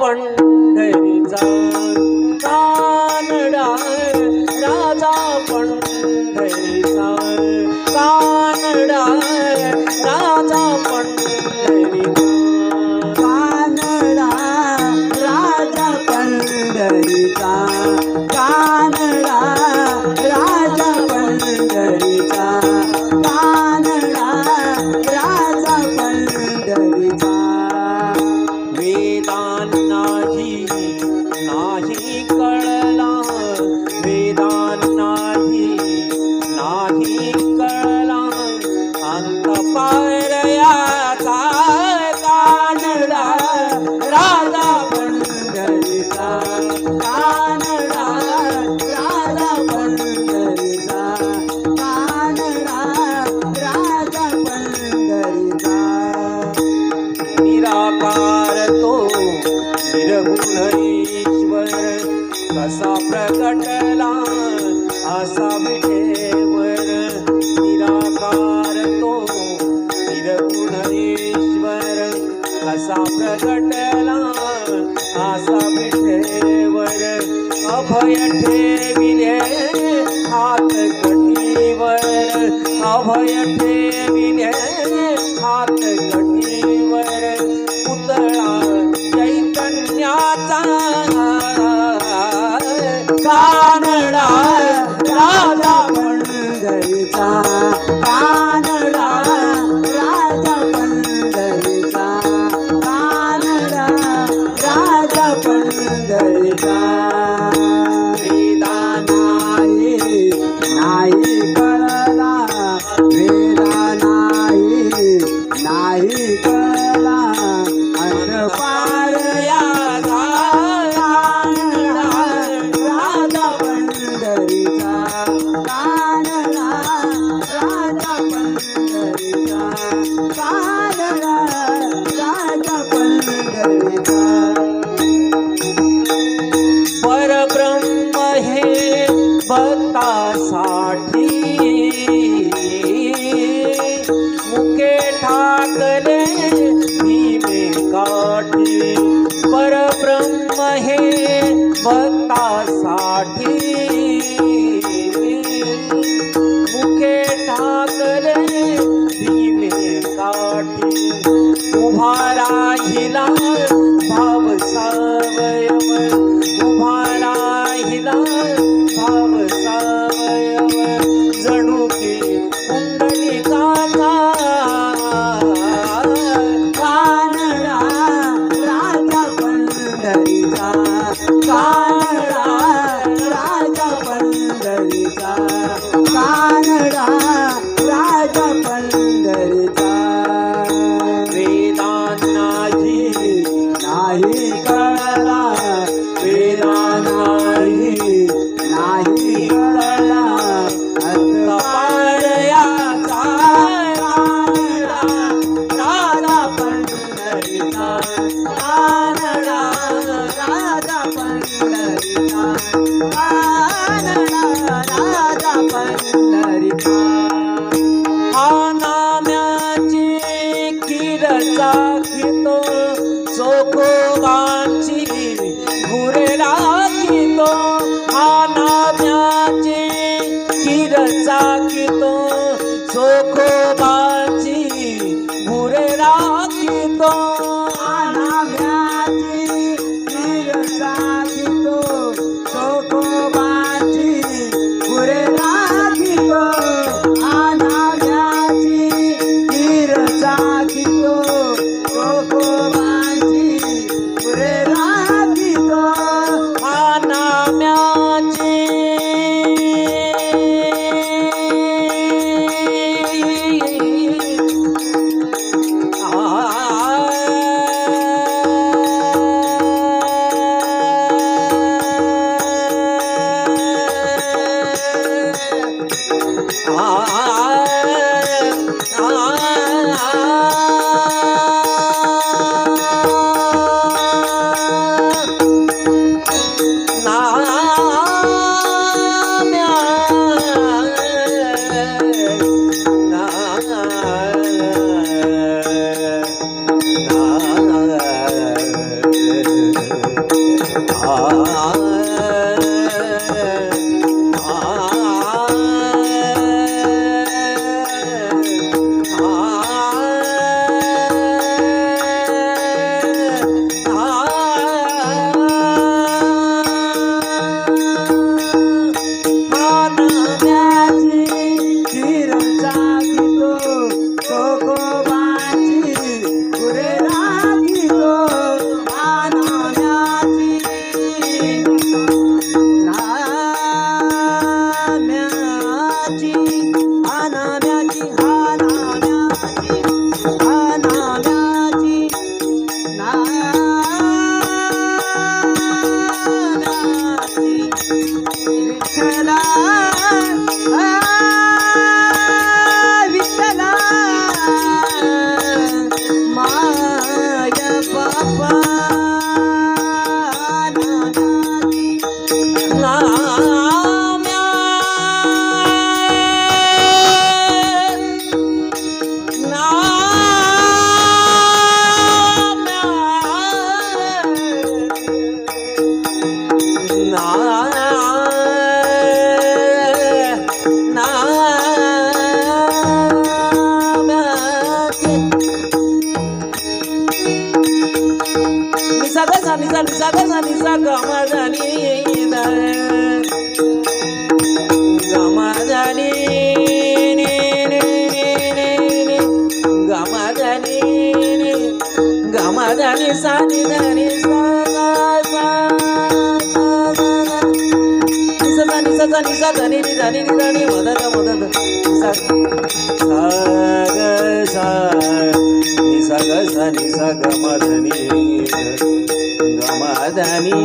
पंढरी जाऊ ठेवर निराकार तो तिर तुश्वर आसा प्रगटला आसा पिठेवर अभय ठेव हात घटीवर अभय ठेवन हात घटीवर Thank you. Bye. राख तो सोखो बा தனி நிதானி மதன மதன சாக சாக சனி சக மதனி கமதனி